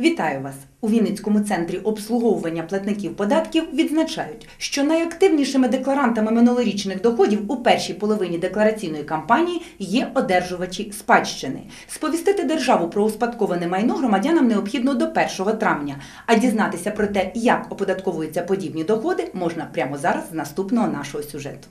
Вітаю вас! У Вінницькому центрі обслуговування платників податків відзначають, що найактивнішими декларантами минулорічних доходів у першій половині деклараційної кампанії є одержувачі спадщини. Сповістити державу про успадковане майно громадянам необхідно до 1 травня, а дізнатися про те, як оподатковуються подібні доходи, можна прямо зараз з наступного нашого сюжету.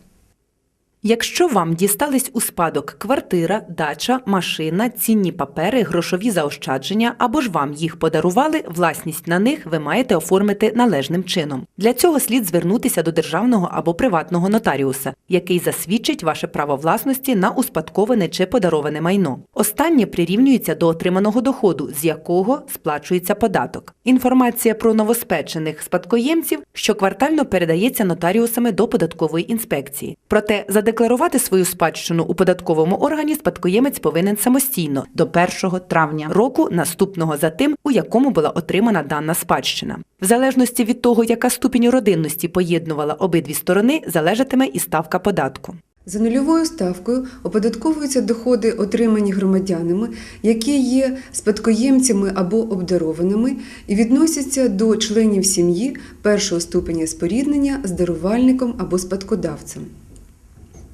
Якщо вам дістались у спадок квартира, дача, машина, цінні папери, грошові заощадження або ж вам їх подарували, власність на них ви маєте оформити належним чином. Для цього слід звернутися до державного або приватного нотаріуса, який засвідчить ваше право власності на успадковане чи подароване майно. Останнє прирівнюється до отриманого доходу, з якого сплачується податок. Інформація про новоспечених спадкоємців щоквартально передається нотаріусами до податкової інспекції. Проте задекларувати свою спадщину у податковому органі спадкоємець повинен самостійно до 1 травня року наступного за тим, у якому була отримана дана спадщина. В залежності від того, яка ступінь родинності поєднувала обидві сторони, залежатиме і ставка податку. За нульовою ставкою оподатковуються доходи, отримані громадянами, які є спадкоємцями або обдарованими, і відносяться до членів сім'ї першого ступеня споріднення з дарувальником або спадкодавцем.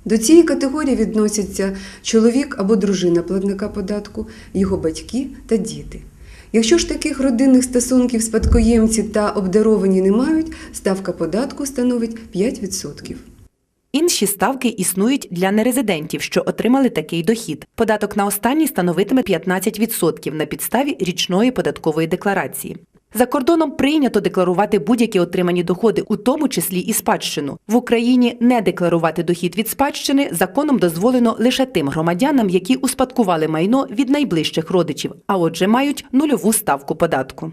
До цієї категорії відносяться чоловік або дружина платника податку, його батьки та діти. Якщо ж таких родинних стосунків спадкоємці та обдаровані не мають, ставка податку становить 5%. Інші ставки існують для нерезидентів, що отримали такий дохід. Податок на останній становитиме 15% на підставі річної податкової декларації. За кордоном прийнято декларувати будь-які отримані доходи, у тому числі і спадщину. В Україні не декларувати дохід від спадщини законом дозволено лише тим громадянам, які успадкували майно від найближчих родичів, а отже мають нульову ставку податку.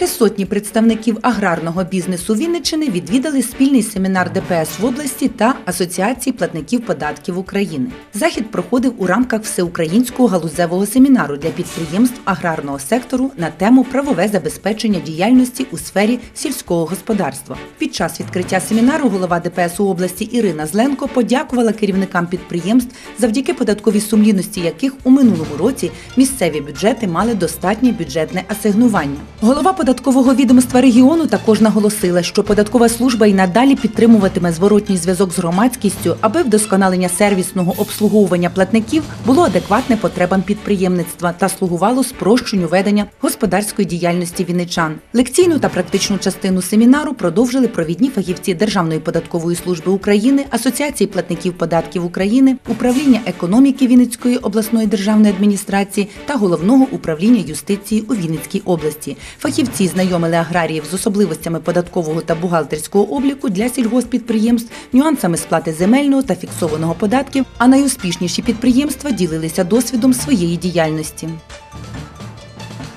Більше сотні представників аграрного бізнесу Вінниччини відвідали спільний семінар ДПС в області та Асоціації платників податків України. Захід проходив у рамках всеукраїнського галузевого семінару для підприємств аграрного сектору на тему правове забезпечення діяльності у сфері сільського господарства. Під час відкриття семінару голова ДПС у області Ірина Зленко подякувала керівникам підприємств, завдяки податковій сумлінності яких у минулому році місцеві бюджети мали достатнє бюджетне асигнування. Голова податкового відомства регіону також наголосила, що податкова служба і надалі підтримуватиме зворотній зв'язок з громадськістю, аби вдосконалення сервісного обслуговування платників було адекватне потребам підприємництва та слугувало спрощенню ведення господарської діяльності вінничан. Лекційну та практичну частину семінару продовжили провідні фахівці Державної податкової служби України, Асоціації платників податків України, управління економіки Вінницької обласної державної адміністрації та головного управління юстиції у Вінницькій області. Фахівці знайомили аграріїв з особливостями податкового та бухгалтерського обліку для сільгоспідприємств, нюансами сплати земельного та фіксованого податків, а найуспішніші підприємства ділилися досвідом своєї діяльності.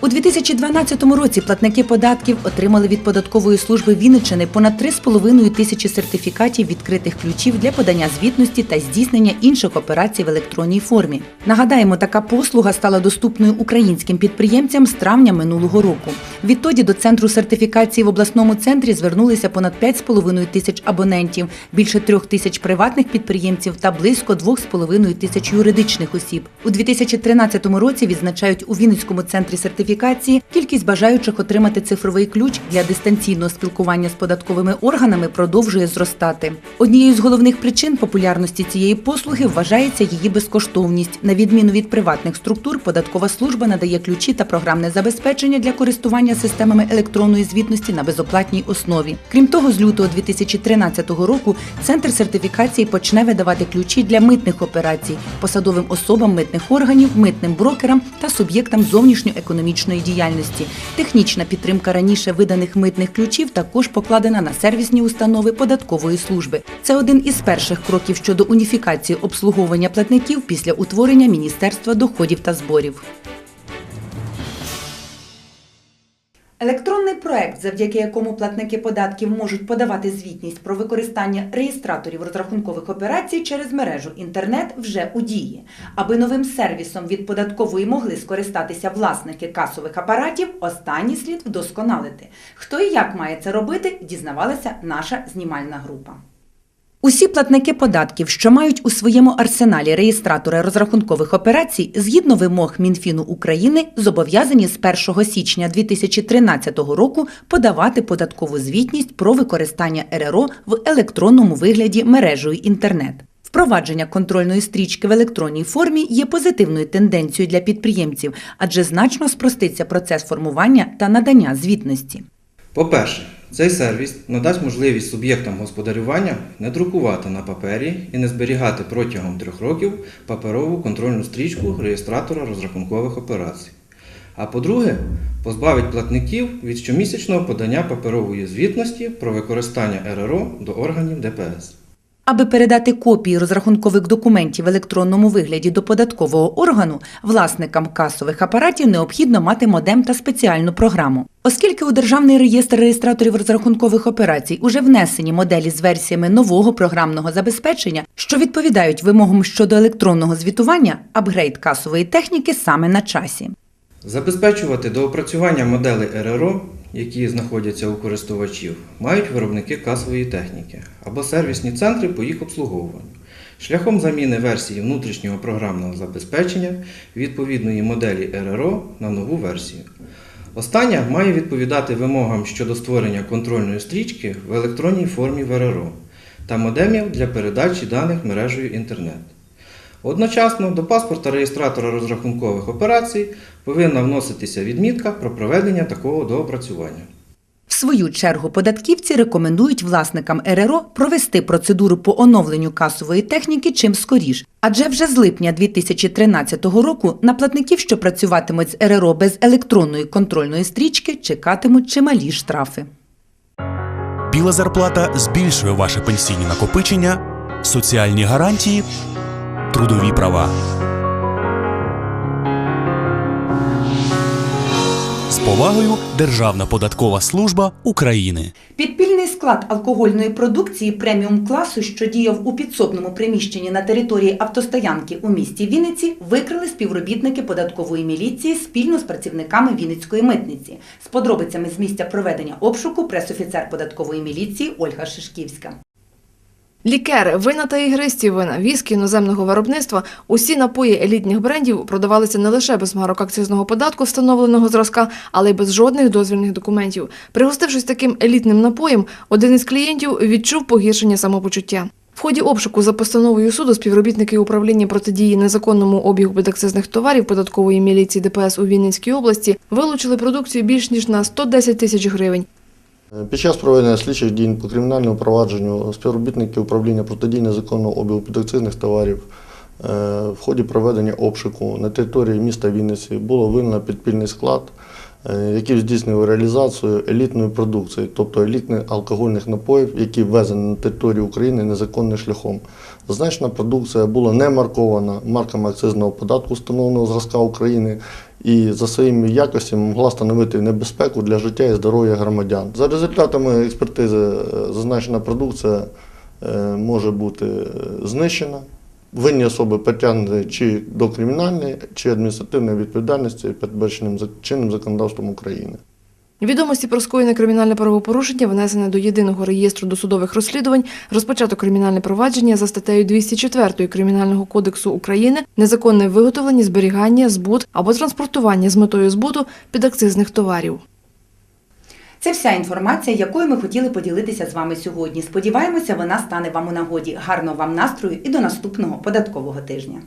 У 2012 році платники податків отримали від податкової служби Вінниччини понад 3,5 тисячі сертифікатів відкритих ключів для подання звітності та здійснення інших операцій в електронній формі. Нагадаємо, така послуга стала доступною українським підприємцям з травня минулого року. Відтоді до центру сертифікації в обласному центрі звернулися понад 5,5 тисяч абонентів, більше трьох тисяч приватних підприємців та близько 2,5 тисяч юридичних осіб. У 2013 році відзначають у Вінницькому центрі сертифікації кількість бажаючих отримати цифровий ключ для дистанційного спілкування з податковими органами продовжує зростати. Однією з головних причин популярності цієї послуги вважається її безкоштовність. На відміну від приватних структур, податкова служба надає ключі та програмне забезпечення для користування системами електронної звітності на безоплатній основі. Крім того, з лютого 2013 року центр сертифікації почне видавати ключі для митних операцій посадовим особам митних органів, митним брокерам та суб'єктам зовнішньоекономічної діяльності. Технічна підтримка раніше виданих митних ключів також покладена на сервісні установи податкової служби. Це один із перших кроків щодо уніфікації обслуговування платників після утворення Міністерства доходів та зборів. Електронний проект, завдяки якому платники податків можуть подавати звітність про використання реєстраторів розрахункових операцій через мережу інтернет, вже у дії. Аби новим сервісом від податкової могли скористатися власники касових апаратів, останній слід вдосконалити. Хто і як має це робити, дізнавалася наша знімальна група. Усі платники податків, що мають у своєму арсеналі реєстратори розрахункових операцій, згідно вимог Мінфіну України, зобов'язані з 1 січня 2013 року подавати податкову звітність про використання РРО в електронному вигляді мережею інтернет. Впровадження контрольної стрічки в електронній формі є позитивною тенденцією для підприємців, адже значно спроститься процес формування та надання звітності. По-перше, цей сервіс надасть можливість суб'єктам господарювання не друкувати на папері і не зберігати протягом трьох років паперову контрольну стрічку реєстратора розрахункових операцій. А по-друге, позбавить платників від щомісячного подання паперової звітності про використання РРО до органів ДПС. Аби передати копії розрахункових документів в електронному вигляді до податкового органу, власникам касових апаратів необхідно мати модем та спеціальну програму. Оскільки у Державний реєстр реєстраторів розрахункових операцій уже внесені моделі з версіями нового програмного забезпечення, що відповідають вимогам щодо електронного звітування, апгрейд касової техніки саме на часі. Забезпечувати доопрацювання моделей РРО, які знаходяться у користувачів, мають виробники касової техніки або сервісні центри по їх обслуговуванню. Шляхом заміни версії внутрішнього програмного забезпечення відповідної моделі РРО на нову версію. Остання має відповідати вимогам щодо створення контрольної стрічки в електронній формі в РРО та модемів для передачі даних мережею інтернет. Одночасно до паспорта реєстратора розрахункових операцій повинна вноситися відмітка про проведення такого доопрацювання. В свою чергу податківці рекомендують власникам РРО провести процедуру по оновленню касової техніки чим скоріш, адже вже з липня 2013 року на платників, що працюватимуть з РРО без електронної контрольної стрічки, чекатимуть чималі штрафи. Біла зарплата збільшує ваше пенсійні накопичення, соціальні гарантії, трудові права. З повагою Державна податкова служба України. Підпільний склад алкогольної продукції преміум класу, що діяв у підсобному приміщенні на території автостоянки у місті Вінниці, викрили співробітники податкової міліції спільно з працівниками Вінницької митниці. З подробицями з місця проведення обшуку пресофіцер податкової міліції Ольга Шишківська. Лікери, вина та ігристі вина, віскі іноземного виробництва, усі напої елітних брендів продавалися не лише без марок акцизного податку, встановленого зразка, але й без жодних дозвільних документів. Пригостившись таким елітним напоєм, один із клієнтів відчув погіршення самопочуття. В ході обшуку за постановою суду співробітники управління протидії незаконному обігу підакцизних товарів податкової міліції ДПС у Вінницькій області вилучили продукцію більш ніж на 110 тисяч гривень. Під час проведення слідчих дій по кримінальному провадженню співробітники управління протидії незаконного обігу підакцизних товарів е, в ході проведення обшуку на території міста Вінниці було винно підпільний склад, е, який здійснював реалізацію елітної продукції, тобто елітних алкогольних напоїв, які ввезені на територію України незаконним шляхом. Зазначена продукція була не маркована марками акцизного податку встановленого зразка України і за своїми якостями могла становити небезпеку для життя і здоров'я громадян. За результатами експертизи е, зазначена продукція е, може бути знищена. Винні особи притягнуті чи до кримінальної, чи адміністративної відповідальності передбаченим чинним законодавством України. Відомості про скоєне кримінальне правопорушення внесене до єдиного реєстру досудових розслідувань, розпочато кримінальне провадження за статтею 204 Кримінального кодексу України незаконне виготовлення, зберігання, збут або транспортування з метою збуту підакцизних товарів. Це вся інформація, якою ми хотіли поділитися з вами сьогодні. Сподіваємося, вона стане вам у нагоді. Гарного вам настрою і до наступного податкового тижня.